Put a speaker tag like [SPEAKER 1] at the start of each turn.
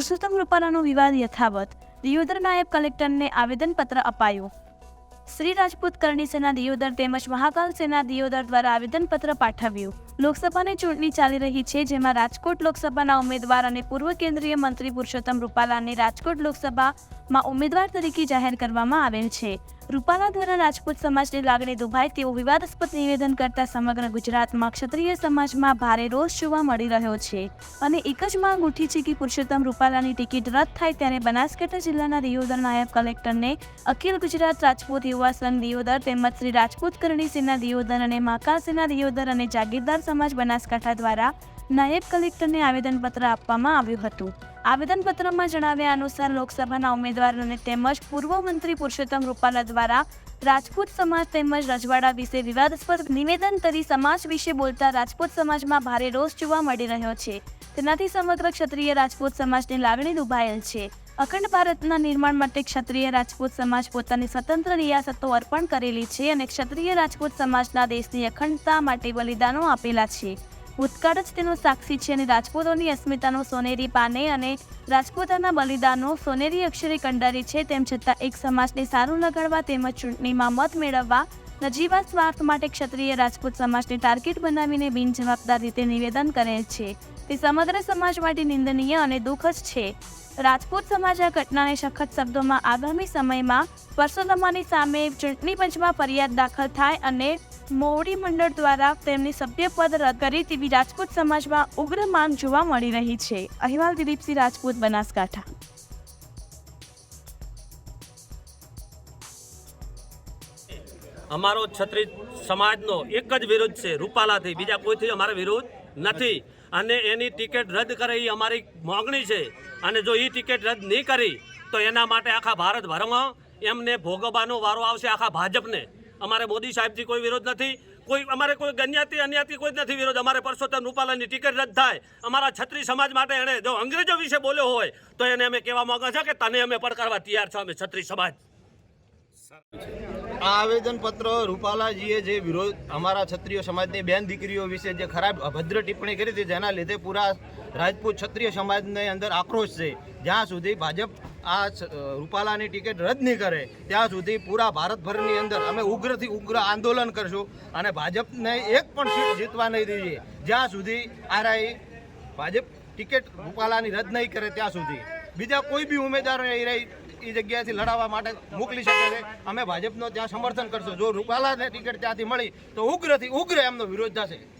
[SPEAKER 1] પુરુષોત્તમ રૂપાલાનો વિવાદ યથાવત. દિયોદર નાયબ કલેક્ટરને આવેદનપત્ર અપાયું. શ્રી રાજપૂત કરણી સેના દિયોદર તેમજ મહાકાલ સેના દિયોદર દ્વારા આવેદનપત્ર પાઠવ્યું. લોકસભાની ચૂંટણી ચાલી રહી છે, જેમાં રાજકોટ લોકસભાના ઉમેદવાર અને પૂર્વ કેન્દ્રીય મંત્રી પુરુષોત્તમ રૂપાલાને રાજકોટ લોકસભામાં ઉમેદવાર તરીકે જાહેર કરવામાં આવેલ છે. રૂપાલા દ્વારા રાજપૂત સમાજની લાગણી દુભાય તેવું વિવાદાસ્પદ નિવેદન કરતા સમગ્ર ગુજરાતમાં ક્ષત્રિય સમાજમાં ભારે રોષ જોવા મળી રહ્યો છે. અને એક જ માંગ ઉઠી છે કે પુરુષોત્તમ રૂપાલાની ટિકિટ રદ થાય ત્યારે બનાસકાંઠા જિલ્લાના દિયોદર નાયબ કલેક્ટરને અખિલ ગુજરાત રાજપૂત યુવા સંઘ દિયોદર તેમજ શ્રી રાજપૂત કરણી સેના દિયોદર અને મહાકાલ સેના દિયોદર અને જાગીરદાર સમાજ બનાસકાંઠા દ્વારા નાયબ કલેક્ટરને આવેદનપત્ર આપવામાં આવ્યું હતું. આવેદનપત્રમાં જણાવ્યા અનુસાર લોકસભાના ઉમેદવાર અને તેમજ પૂર્વ મંત્રી પુરુષોત્તમ રૂપાલા દ્વારા રાજપૂત સમાજ તેમજ રજવાડા વિશે વિવાદાસ્પદ નિવેદન કરી સમાજ વિશે બોલતા રાજપૂત સમાજમાં ભારે રોષ જોવા મળી રહ્યો છે. તેનાથી સમગ્ર ક્ષત્રિય રાજપૂત સમાજની લાગણી દુભાયેલ છે. અખંડ ભારતના નિર્માણ માટે ક્ષત્રિય રાજપૂત સમાજ પોતાની સ્વતંત્ર રિયાસતો અર્પણ કરેલી છે અને ક્ષત્રિય રાજપૂત સમાજના દેશની અખંડતા માટે બલિદાનો આપેલા છે. ભૂતકાળ જ તેનો સાક્ષી છે અને રાજપૂતોની અસ્મિતાનો સોનેરી પાને અને રાજપૂતાના બલિદાનો સોનેરી અક્ષરે કંડારી છે, તેમ છતાં એક સમાજને સારું લગાડવા તેમજ ચૂંટણીમાં મત મેળવવા નજીવા સ્વાર્થ માટે ક્ષત્રિય રાજપૂત સમાજને ટાર્ગેટ બનાવીને બિનજવાબદાર રીતે નિવેદન કરે છે. તે સમગ્ર સમાજ માટે નિંદનીય અને દુઃખ જ છે. રાજપૂત સમાજ આ ઘટનાને સખત શબ્દોમાં આગામી સમયમાં પરસોત્તમાની સામે ચૂંટણી પંચમાં ફરિયાદ દાખલ થાય અને મોવડી મંડળ દ્વારા તેમની સભ્યપદ રદ કરી તેવી રાજપૂત સમાજમાં ઉગ્ર માંગ જોવા મળી રહી છે. અહેવાલ દિલીપસિંહ રાજપૂત, બનાસકાંઠા.
[SPEAKER 2] અમારો છત્રી સમાજનો એક જ વિરોધ છે, રૂપાલાથી. બીજા કોઈથી અમારો વિરોધ નથી. અને એની ટિકિટ રદ કરે એ અમારી માગણી છે. અને જો એ ટિકિટ રદ નહીં કરી, તો એના માટે આખા ભારતભરમાં એમને ભોગવવાનો વારો આવશે આખા ભાજપને. અમારે મોદી સાહેબથી કોઈ વિરોધ નથી. કોઈ અમારે કોઈ ગણ્યાતી અન્યાથી કોઈ જ નથી વિરોધ. અમારે પરસોત્તમ રૂપાલાની ટિકિટ રદ થાય. અમારા છત્રી સમાજ માટે એણે જો અંગ્રેજો વિશે બોલ્યો હોય, તો એને અમે કહેવા માગો છો કે તને અમે પડકારવા તૈયાર છો, અમે છત્રી સમાજ.
[SPEAKER 3] આ આવેદનપત્ર રૂપાલાજીએ જે વિરોધ અમારા ક્ષત્રિય સમાજની બેન દીકરીઓ વિશે જે ખરાબ અભદ્ર ટિપ્પણી કરી હતી, જેના લીધે પૂરા રાજપૂત ક્ષત્રિય સમાજની અંદર આક્રોશ છે. જ્યાં સુધી ભાજપ આ રૂપાલાની ટિકિટ રદ નહીં કરે, ત્યાં સુધી પૂરા ભારતભરની અંદર અમે ઉગ્રથી ઉગ્ર આંદોલન કરશું અને ભાજપને એક પણ સીટ જીતવા નહીં દઈએ. જ્યાં સુધી આરાઈ ભાજપ ટિકિટ રૂપાલાની રદ નહીં કરે, ત્યાં સુધી. બીજા કોઈ બી ઉમેદવાર એ રહી એ જગ્યાએથી લડાવવા માટે મોકલી શકે છે. અમે ભાજપનો ત્યાં સમર્થન કરશું. જો રૂપાલાને ટિકિટ ત્યાંથી મળી, તો ઉગ્રથી ઉગ્ર એમનો વિરોધ થશે.